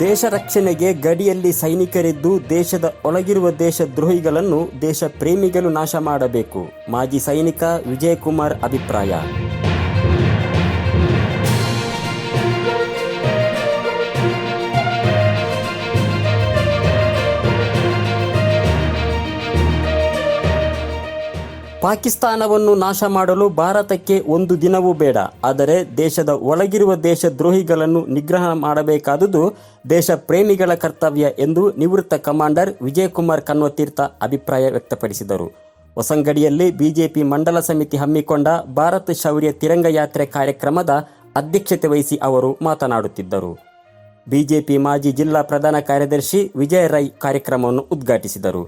ದೇಶ ರಕ್ಷಣೆಗೆ ಗಡಿಯಲ್ಲಿ ಸೈನಿಕರಿದ್ದು ದೇಶದ ಒಳಗಿರುವ ದೇಶ ದ್ರೋಹಿಗಳನ್ನು ದೇಶ ಪ್ರೇಮಿಗಳು ನಾಶ ಮಾಡಬೇಕು. ಮಾಜಿ ಸೈನಿಕ ವಿಜಯಕುಮಾರ್ ಅಭಿಪ್ರಾಯ. ಪಾಕಿಸ್ತಾನವನ್ನು ನಾಶ ಮಾಡಲು ಭಾರತಕ್ಕೆ ಒಂದು ದಿನವೂ ಬೇಡ. ಆದರೆ ದೇಶದ ಒಳಗಿರುವ ದೇಶದ್ರೋಹಿಗಳನ್ನು ನಿಗ್ರಹ ಮಾಡಬೇಕಾದುದು ದೇಶ ಪ್ರೇಮಿಗಳ ಕರ್ತವ್ಯ ಎಂದು ನಿವೃತ್ತ ಕಮಾಂಡರ್ ವಿಜಯಕುಮಾರ್ ಕನ್ವತೀರ್ಥ ಅಭಿಪ್ರಾಯ ವ್ಯಕ್ತಪಡಿಸಿದರು. ಹೊಸಂಗಡಿಯಲ್ಲಿ ಬಿಜೆಪಿ ಮಂಡಲ ಸಮಿತಿ ಹಮ್ಮಿಕೊಂಡ ಭಾರತ ಶೌರ್ಯ ತಿರಂಗ ಯಾತ್ರೆ ಕಾರ್ಯಕ್ರಮದ ಅಧ್ಯಕ್ಷತೆ ವಹಿಸಿ ಅವರು ಮಾತನಾಡುತ್ತಿದ್ದರು. ಬಿಜೆಪಿ ಮಾಜಿ ಜಿಲ್ಲಾ ಪ್ರಧಾನ ಕಾರ್ಯದರ್ಶಿ ವಿಜಯ ರೈ ಕಾರ್ಯಕ್ರಮವನ್ನು ಉದ್ಘಾಟಿಸಿದರು.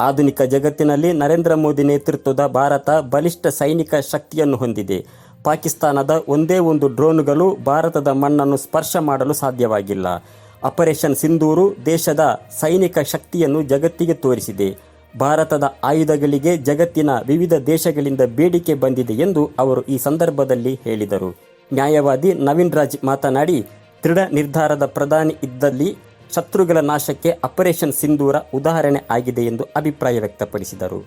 ಆಧುನಿಕ ಜಗತ್ತಿನಲ್ಲಿ ನರೇಂದ್ರ ಮೋದಿ ನೇತೃತ್ವದ ಭಾರತ ಬಲಿಷ್ಠ ಸೈನಿಕ ಶಕ್ತಿಯನ್ನು ಹೊಂದಿದೆ. ಪಾಕಿಸ್ತಾನದ ಒಂದೇ ಒಂದು ಡ್ರೋನ್ಗಳು ಭಾರತದ ಮಣ್ಣನ್ನು ಸ್ಪರ್ಶ ಮಾಡಲು ಸಾಧ್ಯವಾಗಿಲ್ಲ. ಆಪರೇಷನ್ ಸಿಂಧೂರು ದೇಶದ ಸೈನಿಕ ಶಕ್ತಿಯನ್ನು ಜಗತ್ತಿಗೆ ತೋರಿಸಿದೆ. ಭಾರತದ ಆಯುಧಗಳಿಗೆ ಜಗತ್ತಿನ ವಿವಿಧ ದೇಶಗಳಿಂದ ಬೇಡಿಕೆ ಬಂದಿದೆ ಎಂದು ಅವರು ಈ ಸಂದರ್ಭದಲ್ಲಿ ಹೇಳಿದರು. ನ್ಯಾಯವಾದಿ ನವೀನ್ ರಾಜ್ ಮಾತನಾಡಿ, ದೃಢ ನಿರ್ಧಾರದ ಪ್ರಧಾನಿ ಇದ್ದಲ್ಲಿ ಶತ್ರುಗಳ ನಾಶಕ್ಕೆ ಆಪರೇಷನ್ ಸಿಂಧೂರ ಉದಾಹರಣೆ ಆಗಿದೆ ಎಂದು ಅಭಿಪ್ರಾಯ ವ್ಯಕ್ತಪಡಿಸಿದರು.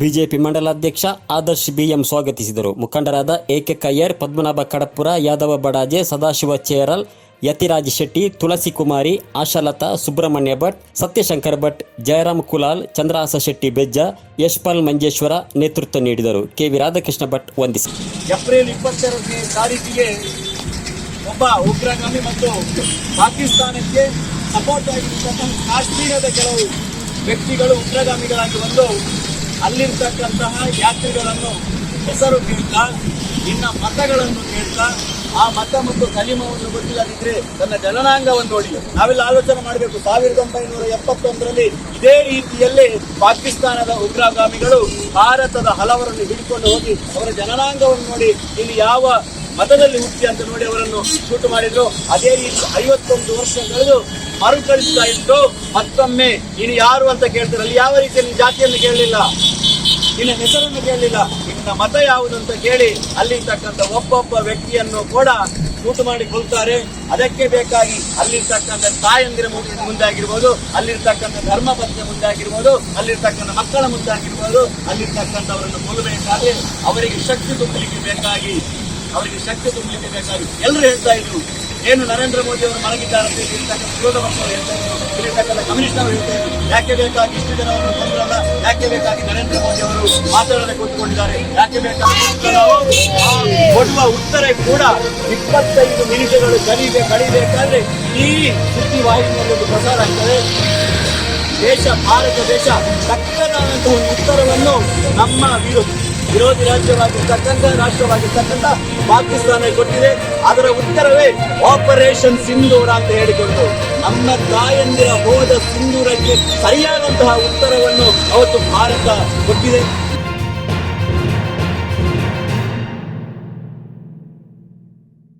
ಬಿಜೆಪಿ ಮಂಡಲಾಧ್ಯಕ್ಷ ಆದರ್ಶ್ ಬಿಎಂ ಸ್ವಾಗತಿಸಿದರು. ಮುಖಂಡರಾದ ಎಕೆ ಕಯ್ಯರ್, ಪದ್ಮನಾಭ ಕಡಪುರ, ಯಾದವ ಬಡಾಜೆ, ಸದಾಶಿವ ಚೇರಲ್, ಯತಿರಾಜ್ ಶೆಟ್ಟಿ, ತುಳಸಿ ಕುಮಾರಿ, ಆಶಾಲತಾ, ಸುಬ್ರಹ್ಮಣ್ಯ ಭಟ್, ಸತ್ಯಶಂಕರ್ ಭಟ್, ಜಯರಾಮ್ ಕುಲಾಲ್, ಚಂದ್ರಹಾಸ ಶೆಟ್ಟಿ ಬೆಜ್ಜ, ಯಶ್ಪಾಲ್ ಮಂಜೇಶ್ವರ ನೇತೃತ್ವ ನೀಡಿದರು. ಕೆ ವಿ ರಾಧಾಕೃಷ್ಣ ಭಟ್ ವಂದಿಸಿ. ಏಪ್ರಿಲ್ ಇಪ್ಪತ್ತೆರಡನೇ ತಾರೀಕಿಗೆ ಒಬ್ಬ ಉಗ್ರಗಾಮಿ ಮತ್ತು ಪಾಕಿಸ್ತಾನಕ್ಕೆ ಸಪೋರ್ಟ್ ಆಗಿರ್ತಕ್ಕಂಥ ಕಾಶ್ಮೀರದ ಕೆಲವು ವ್ಯಕ್ತಿಗಳು, ಉಗ್ರಗಾಮಿಗಳಾಗಿ ಬಂದು ಅಲ್ಲಿರ್ತಕ್ಕಂತಹ ಯಾತ್ರಿಗಳನ್ನು ಹೆಸರು ಕೇಳ್ತಾ ಇನ್ನ ಮತಗಳನ್ನು ಕೇಳ್ತಾ, ಆ ಮತ ಮತ್ತು ಕಲಿಮವನ್ನು ಗೊತ್ತಿಲ್ಲದಿದ್ರೆ ತನ್ನ ಜನನಾಂಗವನ್ನು ನೋಡಿ ನಾವೆಲ್ಲ ಆಲೋಚನೆ ಮಾಡಬೇಕು. ಸಾವಿರದ ಒಂಬೈನೂರ ಎಪ್ಪತ್ತೊಂದರಲ್ಲಿ ಇದೇ ರೀತಿಯಲ್ಲಿ ಪಾಕಿಸ್ತಾನದ ಉಗ್ರಗಾಮಿಗಳು ಭಾರತದ ಹಲವರನ್ನು ಹಿಡ್ಕೊಂಡು ಹೋಗಿ ಅವರ ಜನನಾಂಗವನ್ನು ನೋಡಿ ಇಲ್ಲಿ ಯಾವ ಮತದಲ್ಲಿ ಹುಟ್ಟಿ ಅಂತ ನೋಡಿ ಅವರನ್ನು ಶೂಟ್ ಮಾಡಿದ್ರು. ಅದೇ ರೀತಿ ಐವತ್ತೊಂದು ವರ್ಷ ಕಳೆದು ಮರುಕಳಿಸ್ತಾ ಇತ್ತು ಮತ್ತೊಮ್ಮೆ ಇನ್ನು ಯಾರು ಅಂತ ಕೇಳ್ತಾರೆ, ಅಲ್ಲಿ ಯಾವ ರೀತಿಯಲ್ಲಿ ಜಾತಿಯನ್ನು ಕೇಳಲಿಲ್ಲ? ನಿನ್ನ ಹೆಸರನ್ನು ಕೇಳಲಿಲ್ಲ. ನಿನ್ನ ಮತ ಯಾವುದು ಅಂತ ಕೇಳಿ ಅಲ್ಲಿರ್ತಕ್ಕಂಥ ಒಬ್ಬೊಬ್ಬ ವ್ಯಕ್ತಿಯನ್ನು ಕೂಡ ಶೂಟ್ ಮಾಡಿ ಕೊಲ್ತಾರೆ. ಅದಕ್ಕೆ ಬೇಕಾಗಿ ಅಲ್ಲಿರ್ತಕ್ಕಂಥ ತಾಯಂದಿರ ಮುಂದೆ ಮುಂದಾಗಿರ್ಬೋದು, ಅಲ್ಲಿರ್ತಕ್ಕಂಥ ಧರ್ಮ ಪತ್ನಿ ಮುಂದಾಗಿರ್ಬೋದು, ಅಲ್ಲಿರ್ತಕ್ಕಂಥ ಮಕ್ಕಳ ಮುಂದಾಗಿರ್ಬೋದು, ಅಲ್ಲಿರ್ತಕ್ಕಂಥವರನ್ನು ಕೊಲ್ಲಬೇಕಾದ್ರೆ ಅವರಿಗೆ ಶಕ್ತಿ ತುಂಬಲಿಕ್ಕೆ ಬೇಕಾಗಿ ಅವರಿಗೆ ಶಕ್ತಿ ತುಂಬಲಿಕ್ಕೆ ಬೇಕಾಗಿತ್ತು ಎಲ್ಲರೂ ಹೇಳ್ತಾ ಇದ್ರು, ಏನು ನರೇಂದ್ರ ಮೋದಿ ಅವರು ಮಲಗಿದ್ದಾರೆ ಅಂತ ಇಲ್ಲಿ ಇರ್ತಕ್ಕಂಥ ವಿರೋಧ ಪಕ್ಷಗಳು ಹೇಳ್ತಾ ಇದ್ರು. ಇಲ್ಲಿರ್ತಕ್ಕಂಥ ಕಮ್ಯುನಿಸ್ಟ್ ಅವರು ಹೇಳ್ತಾ ಇದ್ರು. ಯಾಕೆ ಬೇಕಾಗಿ ಇಷ್ಟು ಜನವನ್ನು ಬಂದ್ರಲ್ಲ ಯಾಕೆ ಬೇಕಾಗಿ ನರೇಂದ್ರ ಮೋದಿ ಅವರು ಮಾತಾಡದೆ ಕೂತ್ಕೊಂಡಿದ್ದಾರೆ? ಯಾಕೆ ಬೇಕಾಗಿ ಕೊಡುವ ಉತ್ತರ ಕೂಡ ಇಪ್ಪತ್ತೈದು ನಿಮಿಷಗಳು ಕಲಿಬೆ ಕಳಿಬೇಕಾದ್ರೆ ಈ ಸುದ್ದಿವಾಹಿನಿಯಲ್ಲಿ ಒಂದು ಪ್ರಸಾರ ಆಗ್ತದೆ. ದೇಶ, ಭಾರತ ದೇಶ ತಕ್ಕದಾದಂತಹ ಒಂದು ಉತ್ತರವನ್ನು ನಮ್ಮ ವಿರೋಧಿ. ವಿರೋಧಿ ರಾಜ್ಯವಾಗಿರ್ತಕ್ಕಂಥ, ರಾಷ್ಟ್ರವಾಗಿರ್ತಕ್ಕಂಥ ಪಾಕಿಸ್ತಾನ ಕೊಟ್ಟಿದೆ. ಅದರ ಉತ್ತರವೇ ಆಪರೇಷನ್ ಸಿಂಧೂರ ಅಂತ ಹೇಳಿಕೊಂಡು ನಮ್ಮ ತಾಯಂದಿರ ಹೋದ ಸಿಂಧೂರಕ್ಕೆ ಸರಿಯಾದಂತಹ ಉತ್ತರವನ್ನು ಅವತ್ತು ಭಾರತ ಕೊಟ್ಟಿದೆ.